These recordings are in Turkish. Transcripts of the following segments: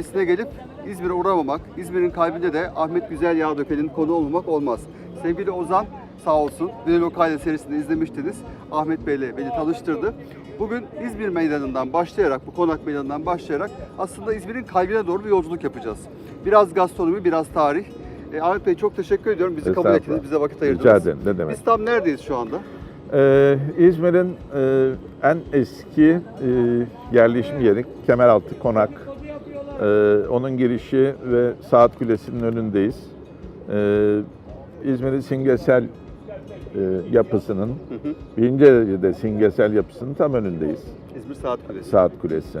Ege bölgesine gelip İzmir'e uğramamak, İzmir'in kalbinde de Ahmet Güzel Yağdöken'in konu olmamak olmaz. Sevgili Ozan sağ olsun Dile Lokale serisinde izlemiştiniz. Ahmet Bey'le beni tanıştırdı. Bugün İzmir Meydanı'ndan başlayarak, bu konak meydanından başlayarak aslında İzmir'in kalbine doğru bir yolculuk yapacağız. Biraz gastronomi, biraz tarih. E, Ahmet Bey çok teşekkür ediyorum. Bizi kabul ettiniz, bize vakit ayırdınız. Rica ederim, ne demek. Biz tam neredeyiz şu anda? Ee, İzmir'in e, en eski e, yerleşim yeri Kemeraltı Konak. Ee, onun girişi ve Saat Kulesi'nin önündeyiz. Ee, İzmir'in simgesel e, yapısının, Hı hı. birinci derecede simgesel yapısının tam önündeyiz. İzmir Saat Kulesi. Saat Kulesi.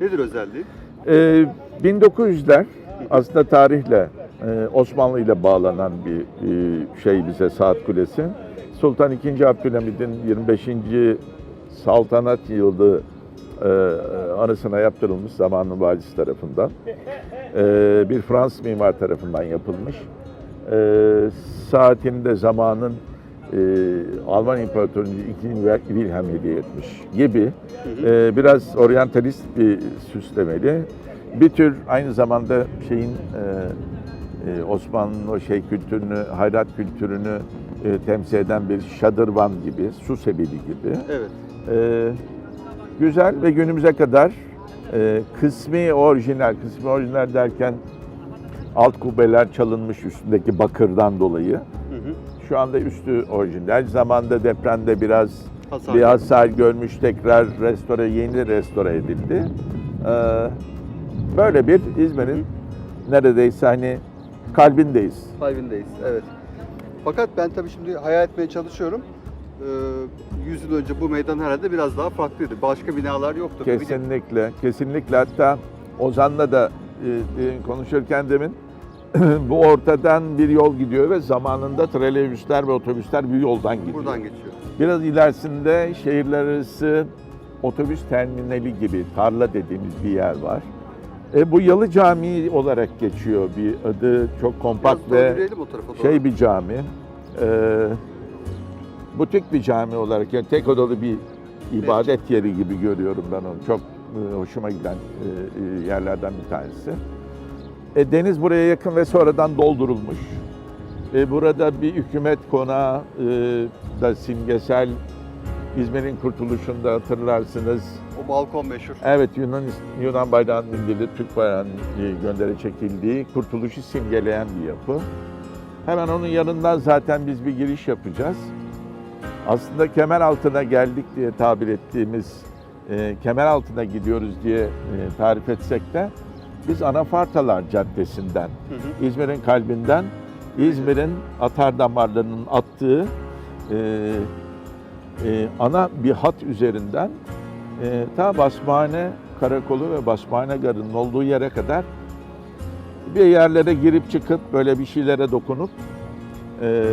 Nedir özelliği? Ee, 1900'ler aslında tarihle e, Osmanlı ile bağlanan bir e, şey bize Saat Kulesi. Sultan II. Abdülhamid'in 25. saltanat yılı e, anısına yaptırılmış zamanın valisi tarafından. E, bir Fransız mimar tarafından yapılmış. E, saatini de zamanın e, Alman İmparatorluğu 2. Wilhelm hediye etmiş gibi e, biraz oryantalist bir süslemeli. Bir tür aynı zamanda şeyin e, e, Osmanlı'nın o şey kültürünü, hayrat kültürünü e, temsil eden bir şadırvan gibi, su sebili gibi. Evet. E, güzel ve günümüze kadar e, kısmi orijinal, kısmi orijinal derken alt kubbeler çalınmış üstündeki bakırdan dolayı. Hı hı. Şu anda üstü orijinal. Zamanda depremde biraz Hasar. bir hasar görmüş, tekrar restore, yeni restore edildi. Ee, böyle bir İzmir'in neredeyse hani kalbindeyiz. Kalbindeyiz, evet. Fakat ben tabii şimdi hayal etmeye çalışıyorum. Ee, 100 yıl önce bu meydan herhalde biraz daha farklıydı. Başka binalar yoktu. Kesinlikle, kesinlikle. Hatta Ozan'la da e, e, konuşurken demin bu ortadan bir yol gidiyor ve zamanında trolleybüsler ve otobüsler bir yoldan gidiyor. buradan geçiyor. Biraz ilerisinde şehirler arası otobüs terminali gibi tarla dediğimiz bir yer var. E, bu Yalı Camii olarak geçiyor bir adı çok kompakt Biraz ve şey bir cami. E, butik bir cami olarak yani tek odalı bir ibadet yeri gibi görüyorum ben onu. Çok e, hoşuma giden e, e, yerlerden bir tanesi. E, deniz buraya yakın ve sonradan doldurulmuş. E, burada bir hükümet konağı e, da simgesel İzmir'in kurtuluşunda hatırlarsınız. O balkon meşhur. Evet Yunan Yunan bayrağının indirilip Türk bayrağının göndere çekildiği kurtuluşu simgeleyen bir yapı. Hemen onun yanından zaten biz bir giriş yapacağız. Aslında kemer altına geldik diye tabir ettiğimiz e, kemer altına gidiyoruz diye e, tarif etsek de biz Anafartalar Caddesi'nden. İzmir'in kalbinden, İzmir'in atar damarlarının attığı e, e, ana bir hat üzerinden e, ta Basmane Karakolu ve Basmane Garı'nın olduğu yere kadar bir yerlere girip çıkıp böyle bir şeylere dokunup e,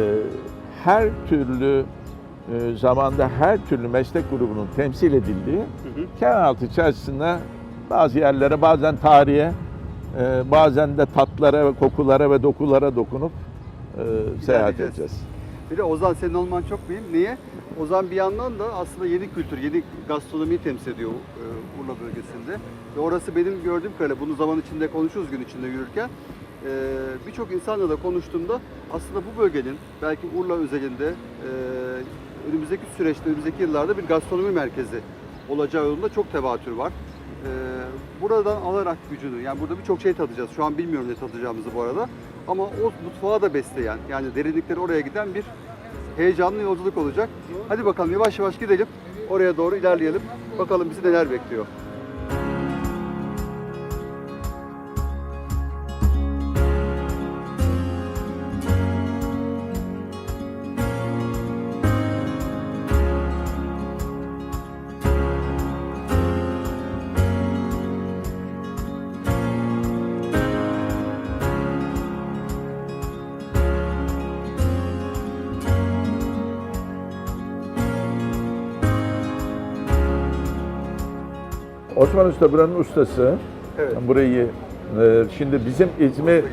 her türlü e, zamanda her türlü meslek grubunun temsil edildiği. Kenaraltı çarşısına bazı yerlere bazen tarihe e, bazen de tatlara ve kokulara ve dokulara dokunup e, seyahat edeceğiz. edeceğiz. Bir de Ozan senin olman çok mühim. Niye? Ozan bir yandan da aslında yeni kültür, yeni gastronomiyi temsil ediyor e, Urla bölgesinde. Ve orası benim gördüğüm kadarıyla, bunu zaman içinde konuşuruz gün içinde yürürken. e, Birçok insanla da konuştuğumda aslında bu bölgenin, belki Urla özelinde e, önümüzdeki süreçte, önümüzdeki yıllarda bir gastronomi merkezi olacağı yolunda çok tevatür var. E, Buradan alarak gücünü, yani burada birçok şey tadacağız. Şu an bilmiyorum ne tadacağımızı bu arada. Ama o mutfağı da besleyen, yani derinlikleri oraya giden bir heyecanlı yolculuk olacak. Hadi bakalım yavaş yavaş gidelim. Oraya doğru ilerleyelim. Bakalım bizi neler bekliyor. Osman Usta buranın ustası. Evet. Burayı e, şimdi bizim İzmir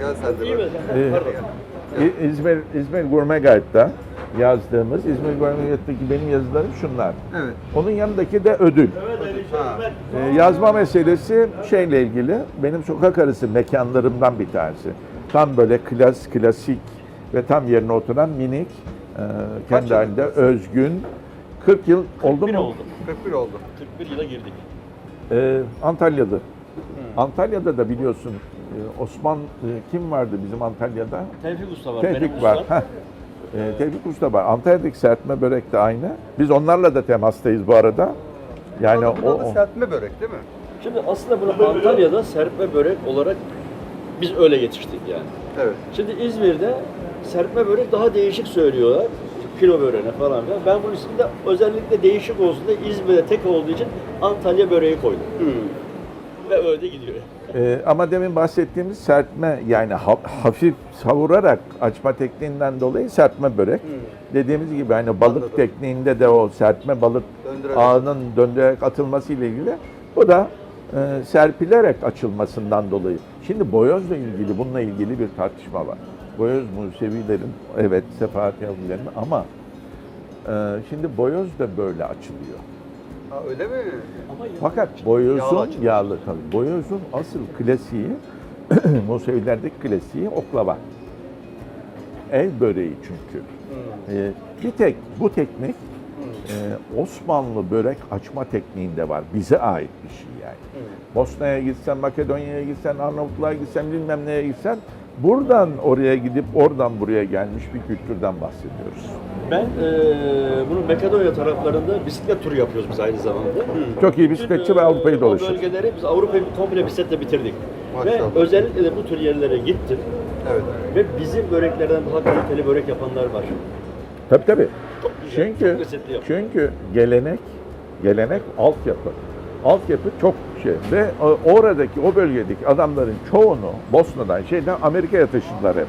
e, İzmir, İzmir Gurme Guide'da yazdığımız, İzmir Gurme Guide'daki benim yazılarım şunlar. Evet. Onun yanındaki de ödül. Ha. Ee, yazma meselesi şeyle ilgili, benim sokak arası mekanlarımdan bir tanesi. Tam böyle klas, klasik ve tam yerine oturan minik, e, kendi yıl? halinde özgün. 40 yıl oldu 41 mu? oldu. 41 oldu. 41 yıla girdik. Ee, Antalya'da. Antalya'da da biliyorsun e, Osman e, kim vardı bizim Antalya'da? Tevfik Usta var. benim Tevfik var. ustam. Heh. Ee, Tevfik Usta var. Antalya'daki serpme börek de aynı. Biz onlarla da temastayız bu arada. Yani o, o- serpme börek değil mi? Şimdi aslında bunu Antalya'da serpme börek olarak biz öyle yetiştik yani. Evet. Şimdi İzmir'de serpme börek daha değişik söylüyorlar. Kilo böreğine falan filan. Ben bunun ismini de özellikle değişik olsun diye İzmir'de tek olduğu için Antalya böreği koydum. Ve öyle gidiyor. Ee, ama demin bahsettiğimiz serpme yani ha- hafif savurarak açma tekniğinden dolayı serpme börek. Dediğimiz gibi hani balık Anladım. tekniğinde de o serpme balık Döndürerek. ağının döndürerek atılması ile ilgili. Bu da e, serpilerek açılmasından dolayı. Şimdi boyozla ilgili bununla ilgili bir tartışma var. Boyoz Musevilerin, evet Sefahat Yahudilerin ama e, şimdi boyoz da böyle açılıyor. Ha, öyle mi? Fakat Yağlı boyozun yağlı tabii. Boyozun asıl klasiği Musevilerdeki klasiği oklava. El böreği çünkü. Ee, bir tek bu teknik e, Osmanlı börek açma tekniğinde var. Bize ait bir şey yani. Bosna'ya gitsen, Makedonya'ya gitsen, Arnavutluğa gitsen, bilmem neye gitsen buradan oraya gidip oradan buraya gelmiş bir kültürden bahsediyoruz. Ben eee bunu Makedonya taraflarında bisiklet turu yapıyoruz biz aynı zamanda. Çok iyi bisikletçi ve Avrupa'yı O dolaşır. bölgeleri biz Avrupa'yı komple bisikletle bitirdik. Maşallah. Ve özellikle de bu tür yerlere gittim. Evet. Ve bizim böreklerden daha kaliteli börek yapanlar var. Tabii tabii. Çok güzel, Çünkü çok çünkü gelenek gelenek altyapı. Altyapı çok şey ve o- oradaki o bölgedeki adamların çoğunu Bosna'dan şeyden Amerika'ya taşıdılar hep.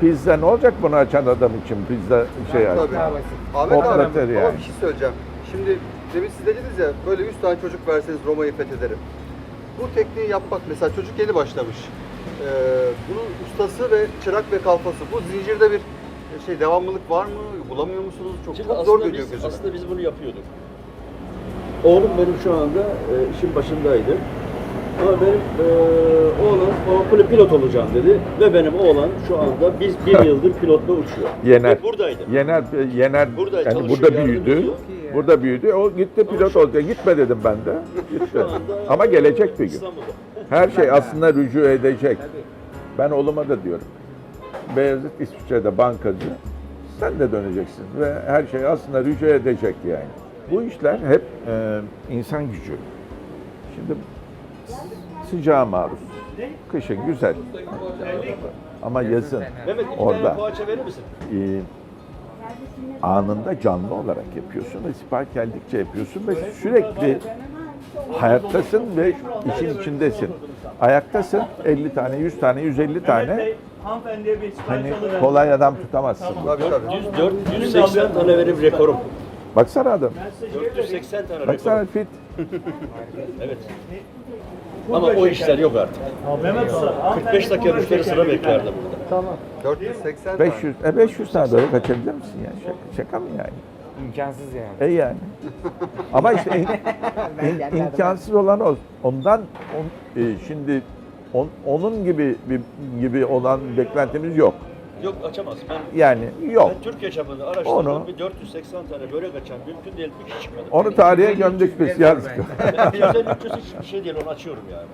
Pizza ne olacak bunu açan adam için pizza şey aç. Tabii. Ahmet abi ama yani. bir şey söyleyeceğim. Şimdi demin siz dediniz ya böyle 100 tane çocuk verseniz Roma'yı fethederim. Bu tekniği yapmak mesela çocuk yeni başlamış. Ee, bunun ustası ve çırak ve kalfası. Bu zincirde bir şey devamlılık var mı? Bulamıyor musunuz? Çok, Şimdi çok zor geliyor biz, gözüme. aslında biz bunu yapıyorduk. Oğlum benim şu anda e, işin başındaydı. Ama benim e, oğlan o pil- pilot olacağım dedi ve benim oğlan şu anda biz bir yıldır pilotla uçuyor. Yener. Ve buradaydı. Yener Yener Burada yani çalışıyor, burada büyüdü. Burada büyüdü. O gitti pilot oldu. Gitme dedim ben de. Gitti. Anda Ama gelecek bir gün. İstanbul'da. Her şey aslında rücu edecek. Ben oğluma da diyorum. Beyazıt İsviçre'de bankacı. Sen de döneceksin ve her şey aslında rücu edecek yani. Bu işler hep e, insan gücü. Şimdi sıcağa maruz. Kışın güzel. Ama yazın Orada. tane poğaça verir misin? e, anında canlı olarak yapıyorsun ve sipariş geldikçe yapıyorsun ve sürekli hayattasın ve işin içindesin. Ayaktasın 50 tane, 100 tane, 150 tane hani kolay adam tutamazsın. Tabii tabii. 400, 480 tane verim rekorum. Baksana adam. 480 tane Baksana rekorum. fit. Evet. Ama o işler yok artık. Mehmet Usta, 45 dakika müşteri sıra beklerdi burada. 480 500, e 500 tane böyle kaçabilir misin yani? Şaka, şaka mı yani? İmkansız yani. E yani. Ama işte in- in- imkansız olan o. Ondan on- e, şimdi on- onun gibi bir, gibi olan beklentimiz yok. Yok açamaz. Ben, Yani yok. ben Türkiye çapında araştırdım. Onu- Bir 480 tane börek açan mümkün değil. Bir kişi çıkmadı. Onu tarihe gömdük biz 150 300 hiçbir şey değil onu açıyorum yani.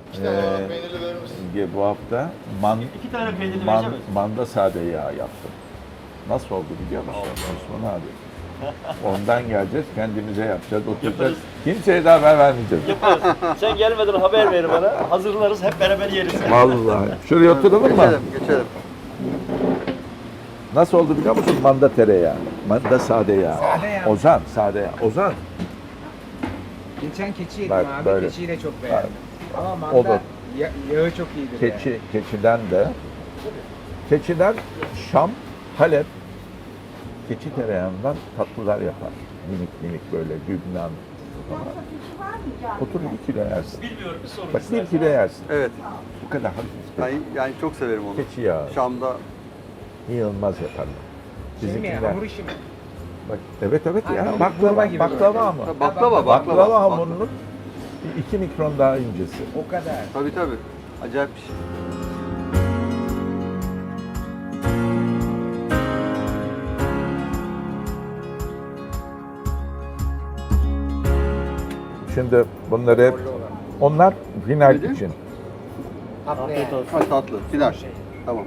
Ee, bu hafta man, İki tane peynirli man, vereceğim manda sade yağ yaptım. Nasıl oldu biliyor musun Osman abi? Ondan geleceğiz, kendimize yapacağız, oturacağız. Yaparız. Kimseye daha haber vermeyeceğiz. Yaparız. Sen gelmeden haber ver bana. Hazırlarız hep beraber yeriz. Vallahi. Şuraya oturalım mı? Geçelim, geçelim. Nasıl oldu biliyor musun? Manda tereyağı. Manda sade yağ. Sade yağ. Ozan, sade yağ. Ozan. Geçen keçi yedim Bak, abi. böyle. Keçiyi de çok beğendim. Ama O da- manda ya- yağı çok iyidir yani. Keçi, keçiden de. Keçiden Şam, Halep, keçi tereyağından tatlılar yapar. Minik minik böyle Lübnan. Otur bir kilo yersin. Bilmiyorum bir sorun. Bak bir kilo yersin. Evet. Bu kadar hafif. Ben yani çok severim onu. Keçi yağı. Şam'da İnanılmaz yaparlar. Şey mi ya, Bizimkiler. hamur işi mi? Bak, evet evet ya. hamur- Baklava, baklava gibi baklava ama. Ha, Baklava, baklava. Baklava hamurunun 2 mikron daha incesi. O kadar. Tabii tabii. Acayip bir şey. Şimdi bunları hep onlar final Neydi? için. Tatlı yani. Ha tatlı, final. Tamam.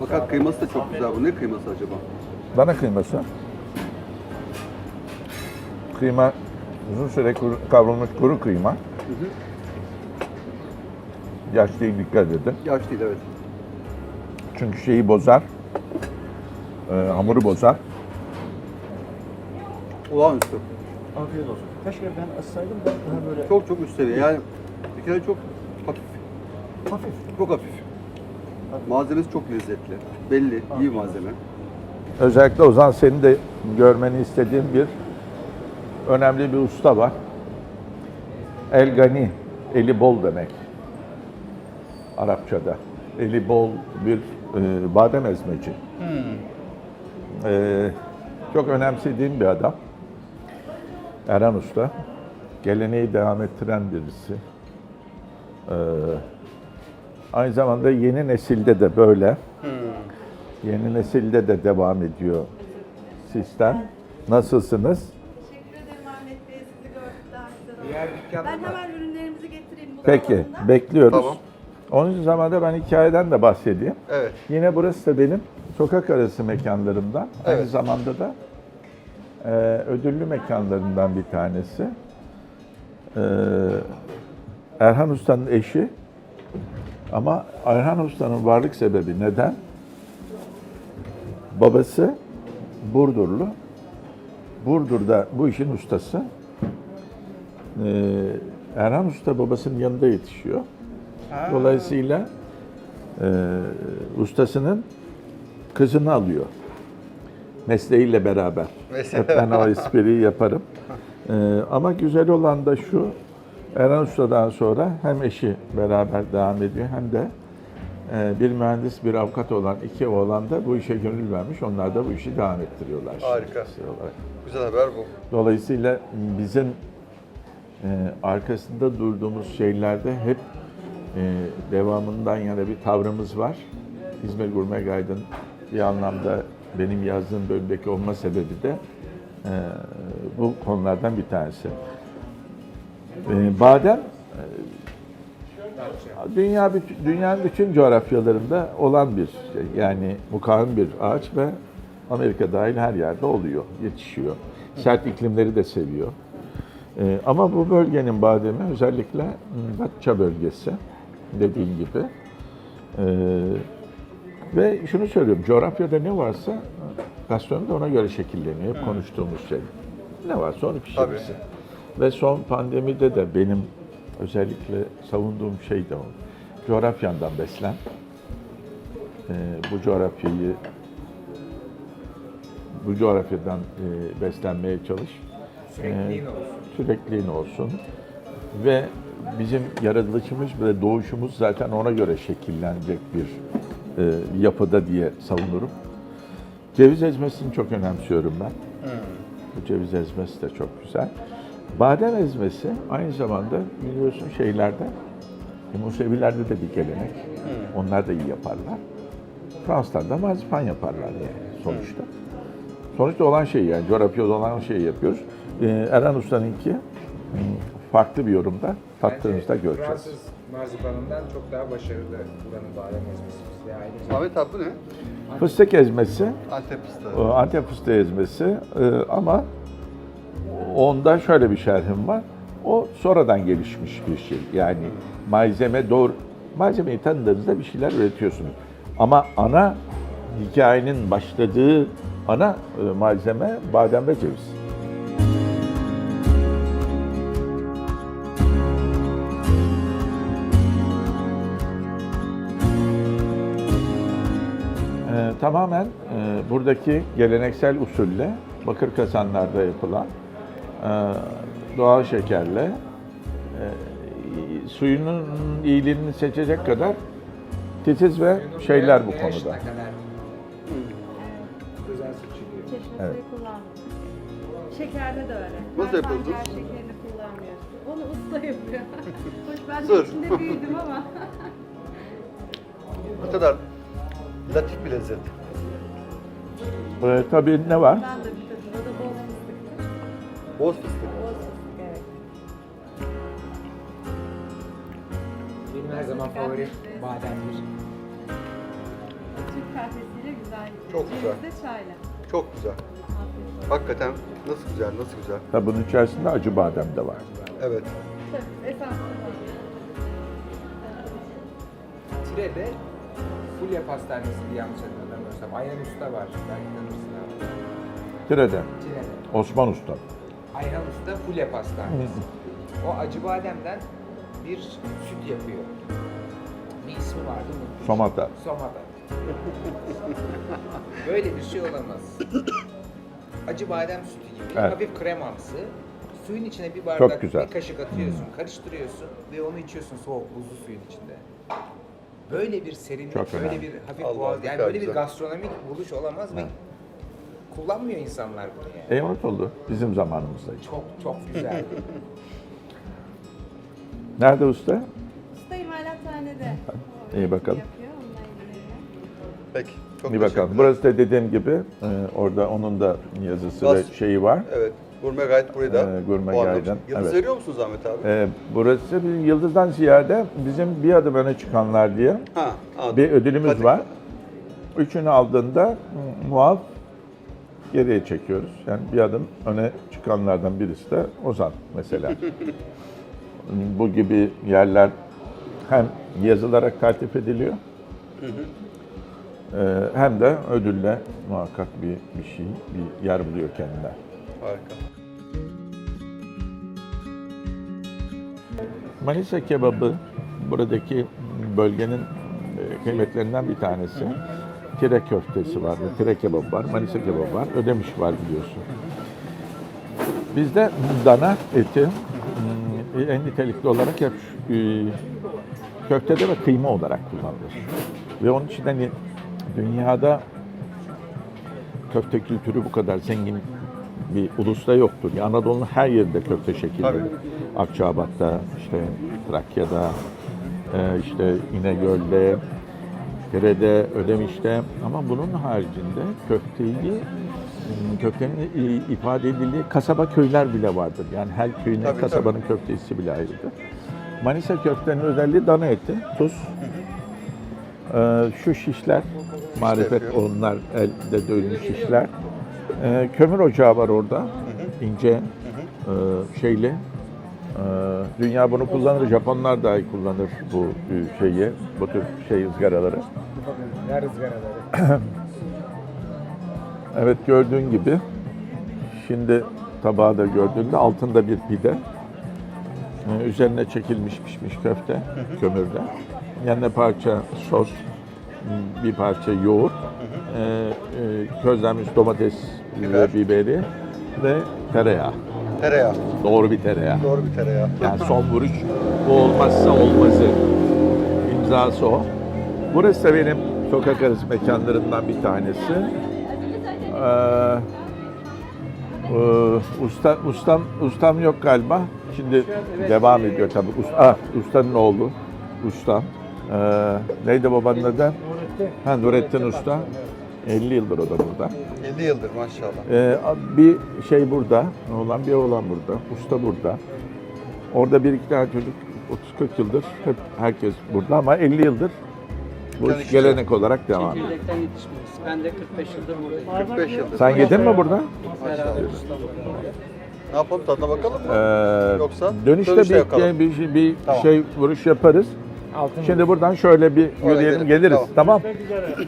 Fakat kıyması da çok güzel. Bu ne kıyması acaba? Dana kıyması. Kıyma uzun süre kuru- kavrulmuş kuru kıyma. Yaş değil dikkat edin. Yaş değil evet. Çünkü şeyi bozar. e, hamuru bozar. Olağanüstü. Afiyet olsun. Keşke ben açsaydım da daha böyle Çok çok üst seviye. Yani bir kere çok hafif. hafif. Çok hafif. Malzemesi çok lezzetli. Belli, iyi malzeme. Özellikle Ozan senin de görmeni istediğim bir önemli bir usta var. El Gani, eli bol demek. Arapçada. Eli bol bir e, badem ezmeci. E, çok önemsediğim bir adam. Erhan Usta. Geleneği devam ettiren birisi. E, aynı zamanda yeni nesilde de böyle. Yeni nesilde de devam ediyor sistem. Nasılsınız? Teşekkür ederim Ahmet Bey. Sizi. Diğer Ben hemen ürünlerimizi getireyim. Peki, buzdolabından. bekliyoruz. Tamam. Onun zamanda ben hikayeden de bahsedeyim. Evet. Yine burası da benim sokak arası mekanlarımdan. Aynı Evet. zamanda da e, ödüllü mekanlarından bir tanesi. E, Erhan Usta'nın eşi. Ama Erhan Usta'nın varlık sebebi neden? Babası Burdurlu. Burdur'da bu işin ustası. Ee, Erhan Usta babasının yanında yetişiyor. Dolayısıyla e, ustasının kızını alıyor. Mesleğiyle beraber. Hep ben o espriyi yaparım. Ee, ama güzel olan da şu, Erhan Usta'dan sonra hem eşi beraber devam ediyor hem de e, bir mühendis, bir avukat olan iki oğlan da bu işe gönül vermiş. Onlar da bu işi devam ettiriyorlar. Harika. kişisel olarak. Güzel haber bu. Dolayısıyla bizim e, arkasında durduğumuz şeylerde hep e, devamından yana bir tavrımız var. İzmir Gurme Guide'ın bir anlamda benim yazdığım bölümdeki olma sebebi de e, bu konulardan bir tanesi. E, badem e, dünya dünyanın bütün coğrafyalarında olan bir şey. Yani mukavemet bir ağaç ve Amerika dahil her yerde oluyor, yetişiyor. Sert iklimleri de seviyor. Ee, ama bu bölgenin bademi özellikle Datça bölgesi dediğin gibi. Ee, ve şunu söylüyorum, coğrafyada ne varsa gastronomi de ona göre şekilleniyor. Hep konuştuğumuz şey. Ne varsa onu pişirirsin. Ve son pandemide de benim özellikle savunduğum şey de o. Coğrafyandan beslen. Ee, bu coğrafyayı bu coğrafyadan e, beslenmeye çalış. Sürekliliğin Ee, olsun. Sürekliliğin olsun. Ve bizim yaratılışımız ve doğuşumuz zaten ona göre şekillenecek bir e, yapıda diye savunurum. Ceviz ezmesini çok önemsiyorum ben. Bu ceviz ezmesi de çok güzel. Badem ezmesi aynı zamanda biliyorsun şeylerde, Musevilerde de bir gelenek. Onlar da iyi yaparlar. Fransızlar da marzipan yaparlar yani sonuçta. Sonuçta olan şey yani coğrafyada olan şeyi yapıyoruz. Ee, Erhan Usta'nınki hmm, farklı bir yorumda tattığımızda Bence göreceğiz. Fransız marzipanından çok daha başarılı buranın badem ezmesi. Ahmet abi bu ne? Fıstık ezmesi, Antep fıstığı. Antep fıstığı ezmesi e, ama onda şöyle bir şerhim var. O sonradan gelişmiş bir şey. Yani malzeme doğru, malzemeyi tanıdığınızda bir şeyler üretiyorsunuz. Ama ana hikayenin başladığı ana e, malzeme badem ve ceviz. Ee, tamamen e, buradaki geleneksel usulle bakır kazanlarda yapılan e, doğal şekerle e, suyunun iyiliğini seçecek kadar titiz ve şeyler bu konuda. kadar Güzel süt çıkıyor. Çeşme Evet. Şekerde de öyle. Nasıl Ben yapıyorsunuz? pancar şekerini kullanmıyoruz. Onu usta yapıyor. Hoş ben de Sır. içinde büyüdüm ama. Ne kadar latif bir lezzet. Ee, tabii ne var? ben de Boz fıstık. Bol fıstık evet. Benim her zaman favori bademdir. Türk kahvesiyle güzel gidiyor. Çok güzel. Çayla. Çok güzel. Hakikaten nasıl güzel, nasıl güzel. Tabii bunun içerisinde acı badem de var. Evet. Tabii esaslı. Tire'de Fulya Pastanesi'ni yanlış hatırlamıyorsam. Ayhan Usta var. Belki tanırsın abi. Tire'de. Tire'de. Osman Usta. Ayhan Usta Fulya Pastanesi. O acı bademden bir süt yapıyor. Bir ismi vardı unuttum. Somata. Somata. Böyle bir şey olamaz. Acı badem sütü gibi, Evet. hafif kremamsı. Suyun içine bir bardak, Çok güzel. bir kaşık atıyorsun, karıştırıyorsun ve onu içiyorsun soğuk buzlu suyun içinde. Böyle bir serinlik, Çok böyle önemli. bir hafif Allah, boğaz, ne yani kadar böyle bir güzel. gastronomik buluş olamaz ve kullanmıyor insanlar bunu yani. Eyvallah oldu. Bizim zamanımızda. Çok çok güzel. Nerede usta? Usta imalathanede. İyi bakalım. Yapıyor, onunla ilgileniyor. Peki. Çok Bir bakalım. teşekkürler. Burası da dediğim gibi e, orada onun da yazısı ve şeyi var. Evet. Gurme Guide burayı da Ee, Gurme puanlamış. Guide'den, Yıldız evet. veriyor musunuz Ahmet abi? E, burası bir yıldızdan ziyade bizim bir adım öne çıkanlar diye Ha, anladım. bir ödülümüz Hadi. var. Üçünü aldığında hı, muaf geriye çekiyoruz. Yani bir adım öne çıkanlardan birisi de Ozan mesela. Bu gibi yerler hem yazılarak tertip ediliyor e, hem de ödülle muhakkak bir, bir şey, bir yer buluyor kendiler. Harika. Manisa kebabı buradaki bölgenin e, kıymetlerinden bir tanesi. Tire köftesi var, tire kebabı var, Manisa kebabı var, ödemiş var biliyorsun. Bizde dana eti mm, en nitelikli olarak hep e, köftede ve kıyma olarak kullanılır. Ve onun için hani dünyada köfte kültürü bu kadar zengin bir ulusta yoktur. Yani Anadolu'nun her yerinde köfte şekilleri. Tabii. Akçabat'ta, işte Trakya'da, e, işte İnegöl'de, Dere'de, Ödemiş'te ama bunun haricinde köfteyi m, köftenin ifade edildiği kasaba köyler bile vardır. Yani her köyün, Tabii, kasabanın köftesi bile ayrıdır. Manisa köftenin özelliği dana eti, tuz. Ee, şu şişler, marifet onlar elde dövülmüş şişler. Ee, kömür ocağı var orada, ince e, şeyli. Ee, dünya bunu kullanır, Japonlar dahi kullanır bu e, şeyi, bu tür şey ızgaraları. Ne rızgaraları. Evet gördüğün gibi şimdi tabağı da gördüğünde altında bir pide. Ee, üzerine çekilmiş pişmiş köfte kömürde. Yanına parça sos, bir parça yoğurt, ee, e, közlenmiş domates Biber. ve biberi ve tereyağı. Tereyağı. Doğru bir tereyağı. Doğru bir tereyağı. Yani son vuruş bu olmazsa olmazı. İmzası o. Burası da benim sokak arası mekanlarından bir tanesi. Ee, e, usta, ustam, ustam yok galiba. Şimdi devam ediyor tabii. Usta, ah, ustanın oğlu. Usta. Ee, neydi babanın adı? Ha, Nurettin Usta. 50 yıldır o da burada. 50 yıldır maşallah. Ee, bir şey burada, oğlan bir oğlan burada, usta burada. Orada bir iki tane çocuk 30-40 yıldır hep herkes burada ama 50 yıldır bu iş gelenek olarak devam ediyor. Çekirdekten yetişmiyoruz. Ben de 45 yıldır buradayım. 45 yıldır. Sen yedin mi burada? Beraber ustamla. Ne yapalım tadına bakalım mı? Ee, Yoksa dönüşte, dönüşte bir, yakalım. bir, bir, bir Tamam. şey vuruş yaparız. Altın Şimdi buradan şöyle bir yürüyelim geliriz. Tamam. Tamam.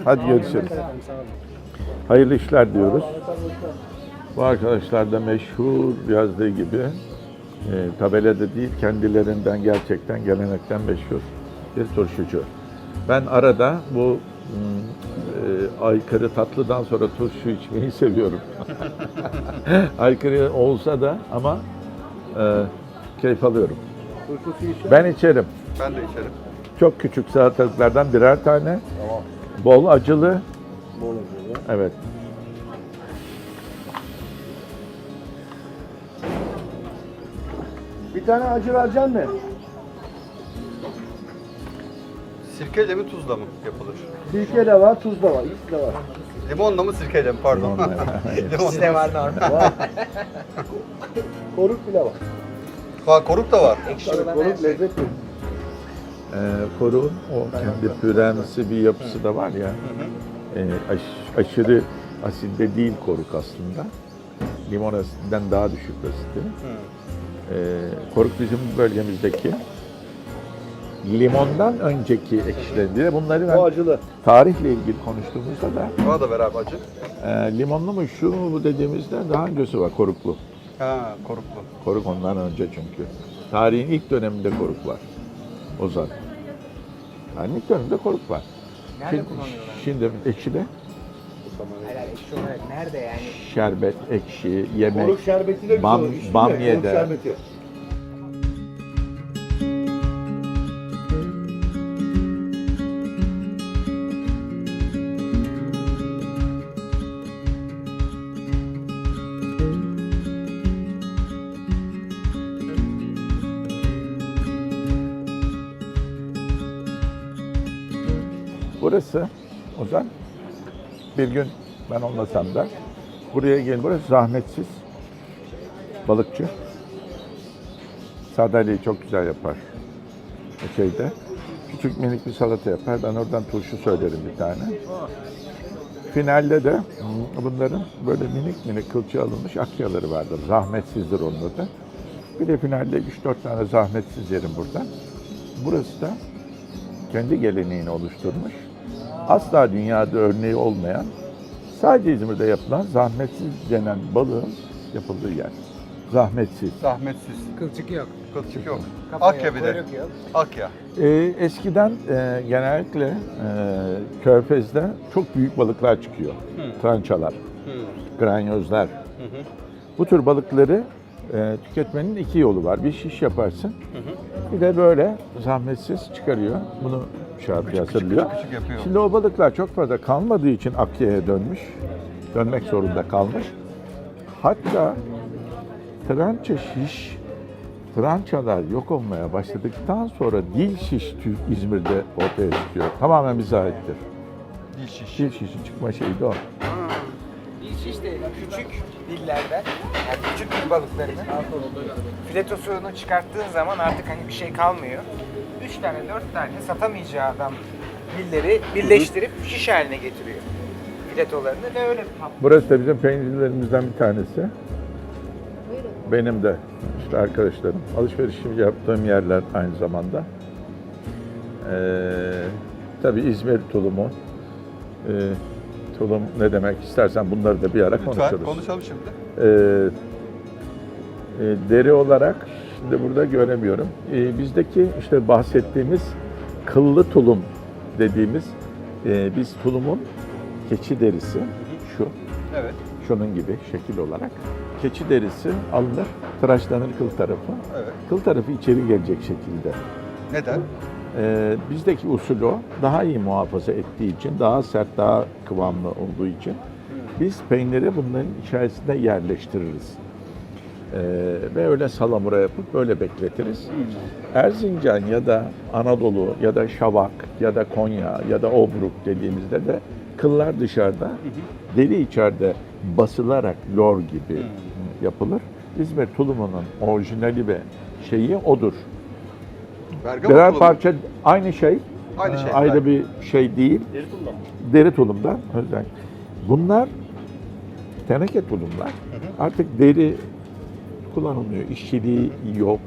Hadi görüşürüz. Hayırlı işler diyoruz. Bu arkadaşlar da meşhur yazdığı gibi e, tabelada değil kendilerinden gerçekten gelenekten meşhur bir turşucu. Ben arada bu m, e, aykırı tatlıdan sonra turşu içmeyi seviyorum. aykırı olsa da ama e, keyif alıyorum. Ben içerim. Ben de içerim. Çok küçük salatalıklardan birer tane. Bol acılı. Evet. Bir tane acı vereceksin mi? Sirkeyle mi tuzla mı yapılır? Sirke de var, tuz da var. İkisi de var. Limonla mı sirkeyle mi? Pardon. Limonla. İşte var normal. Koruk bile var. Ha, koruk da var. Ekşi Tabii olan koruk lezzetli. Ee, koruğun o kendi püremsi bir yapısı da var ya. e, aş- aşırı asitli değil koruk aslında. Limon asitinden daha düşük asitli. Ee, koruk bizim bölgemizdeki limondan önceki ekşileri. Bir de bunları O ben acılı. tarihle ilgili konuştuğumuzda da Bana da ver abi acı. e, limonlu mu şu mu bu dediğimizde daha öncesi var koruklu. Ha, koruklu. Koruk ondan önce çünkü. Tarihin ilk döneminde koruk var. Ozan. Tarihin ilk döneminde koruk var. Nerede Şimdi, kullanıyorlar? şimdi ekşide ekşi olarak nerede yani? şerbet, ekşi, yemek. Koruk şerbeti de güzel Bam- olur. Bamyede. Koruk şerbeti. Burası Ozan. Bir gün ben olmasam da buraya gel. Burası zahmetsiz. Balıkçı. Sardalyeyi çok güzel yapar. O şeyde. Küçük minik bir salata yapar. Ben oradan turşu söylerim bir tane. Finalde de bunların böyle minik minik kılçığı alınmış akyaları vardır. Zahmetsizdir onun adı. Bir de finalde 3-4 tane zahmetsiz yerim buradan. Burası da kendi geleneğini oluşturmuş. Asla dünyada örneği olmayan, sadece İzmir'de yapılan zahmetsiz denen balığın yapıldığı yer. Zahmetsiz. Zahmetsiz. Kılçık yok. Kılçık yok. Kafa Akya yok, bir de. kuyruk yok. Akya. Ee, eskiden e, genellikle e, körfezde çok büyük balıklar çıkıyor. Trançalar, granyozlar. Bu tür balıkları e, tüketmenin iki yolu var. Bir şiş yaparsın, bir de böyle zahmetsiz çıkarıyor. Bunu şey yapıyor, hazırlıyor. küçük küçük yapıyor. Şimdi o balıklar çok fazla kalmadığı için Akya'ya dönmüş. Dönmek zorunda kalmış. Hatta trança şiş, trançalar yok olmaya başladıktan sonra dil şiş Türk İzmir'de ortaya çıkıyor. Tamamen bize aittir. Dil şiş. Dil şişin çıkma şeyi de o. De küçük dillerden, yani küçük dil balıklarının filetosunu çıkarttığın zaman artık hani bir şey kalmıyor. Üç tane, dört tane satamayacağı adam dilleri birleştirip şiş haline getiriyor filetolarını ve öyle Burası da bizim peynirlerimizden bir tanesi. Benim de işte arkadaşlarım. Alışverişimi yaptığım yerler aynı zamanda. Ee, tabii İzmir tulumu. Ee, tulum ne demek istersen bunları da bir ara Lütfen konuşuruz. konuşalım şimdi. Ee, e, deri olarak şimdi burada göremiyorum. Ee, bizdeki işte bahsettiğimiz kıllı tulum dediğimiz e, biz tulumun keçi derisi şu Evet. şunun gibi şekil olarak keçi derisi alınır, tıraşlanır kıl tarafı. Evet. Kıl tarafı içeri gelecek şekilde. Neden? Ee, bizdeki usul o. Daha iyi muhafaza ettiği için, daha sert, daha kıvamlı olduğu için biz peyniri bunların içerisinde yerleştiririz. Ee, ve öyle salamura yapıp böyle bekletiriz. Erzincan ya da Anadolu ya da Şavak ya da Konya ya da Obruk dediğimizde de kıllar dışarıda, deri içeride basılarak lor gibi yapılır. İzmir tulumunun orijinali ve şeyi odur. Bergama Birer tulumu. parça aynı şey. Aynı şey, Ayrı bir şey değil. Deri tulumdan özel. Bunlar teneke tulumlar. Artık deri kullanılmıyor. İşçiliği yok.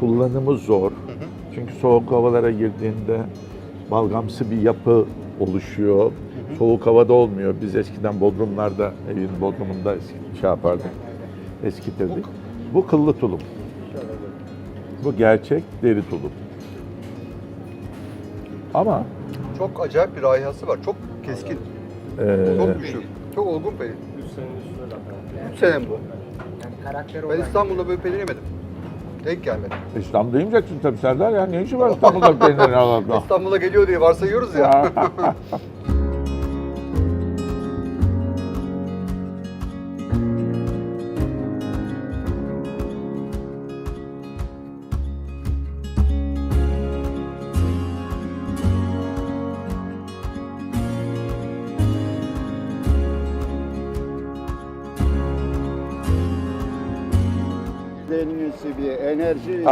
Kullanımı zor. Çünkü soğuk havalara girdiğinde balgamsı bir yapı oluşuyor. Soğuk havada olmuyor. Biz eskiden bodrumlarda, evin bodrumunda eski- şey yapardık. Eskitirdik. Bu kıllı tulum. Bu gerçek deri tulum. Ama Çok acayip bir rayhası var. Çok keskin. eee, Çok güçlü. Çok olgun peynir. 3 sene bu. Karakter Ben. İstanbul'da böyle peynir yemedim. Denk gelmedi. İstanbul'da yemeyeceksin tabii Serdar ya. Ne işi var İstanbul'da peynirin Allah İstanbul'a geliyor diye varsayıyoruz ya.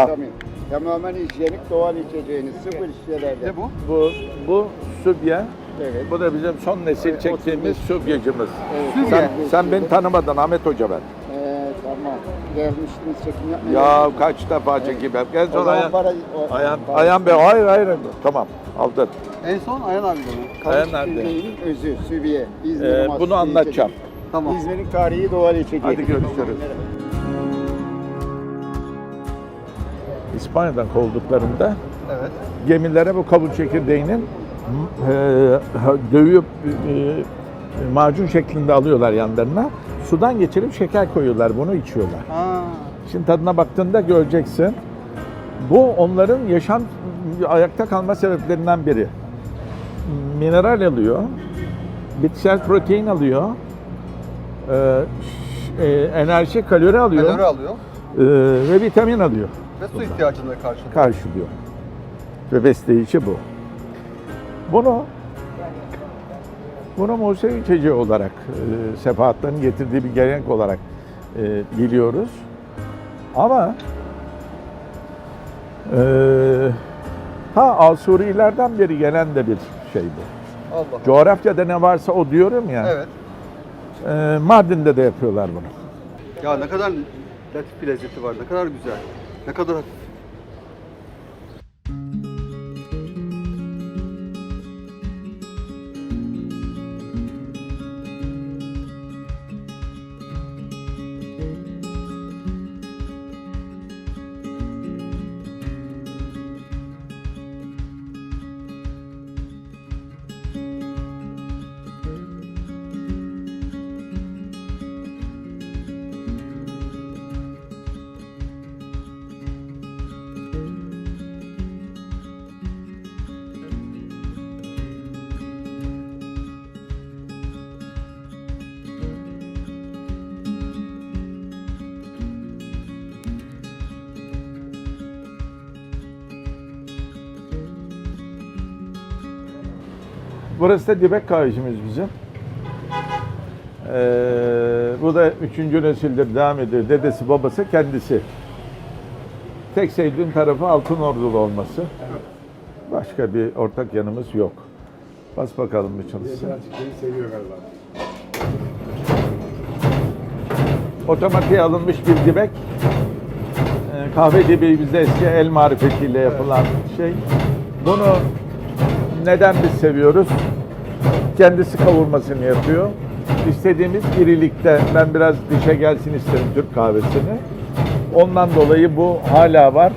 vitamin. Tamamen hijyenik doğal içeceğiniz, sıfır şişelerde. ne bu? Bu, bu sübye. Evet. Bu da bizim son nesil Evet, çektiğimiz sübyecimiz. Evet. Sen, sen beni tanımadın Ahmet Hoca ben. Ee, tamam. Gelmiştiniz çekim yapmaya. Ya kaç defa çekeyim hep. Gel O sonra zaman Ayhan. para- o- Ayhan, para- Ayhan Bey. Hayır hayır. Tamam aldın. En son Ayhan abi mi? Ayhan Karışık nerede? Zeynin özü, sübiye. İzmir'in Ee, bunu anlatacağım. Tamam. İzmir'in tarihi doğal içeceği. Hadi görüşürüz. İspanya'dan kovulduklarında Evet. gemilere bu kavun çekirdeğinin e, dövüp e, macun şeklinde alıyorlar yanlarına. Sudan geçirip şeker koyuyorlar, bunu içiyorlar. Ha. Şimdi tadına baktığında göreceksin. Bu onların yaşam ayakta kalma sebeplerinden biri. Mineral alıyor, bitkisel protein alıyor, e, e, enerji, kalori alıyor Kalori alıyor e, ve vitamin alıyor. Ve su ihtiyacını karşılıyor. karşılıyor. Ve besleyici bu. Bunu bunu Musevi içeceği olarak, e, sefahatlerin getirdiği bir gelenek olarak e, biliyoruz. Ama e, ha Asurilerden beri gelen de bir şey bu. Allah. Coğrafyada ne varsa o diyorum ya. Evet. e, Mardin'de de yapıyorlar bunu. Ya ne kadar latif bir lezzeti var, ne kadar güzel. Ne kadar. Burası da Dibek kahvecimiz bizim. Ee, bu da üçüncü nesildir devam ediyor. Dedesi, babası, kendisi. Tek sevdiğim tarafı Altın Ordulu olması. Başka bir ortak yanımız yok. Bas bakalım bir çalışsın. Otomatiğe alınmış bir dibek. Ee, kahve dibeği bizde eski el marifetiyle yapılan şey. Bunu neden biz seviyoruz? Kendisi kavurmasını yapıyor. İstediğimiz irilikte ben biraz dişe gelsin isterim Türk kahvesini. Ondan dolayı bu hala var.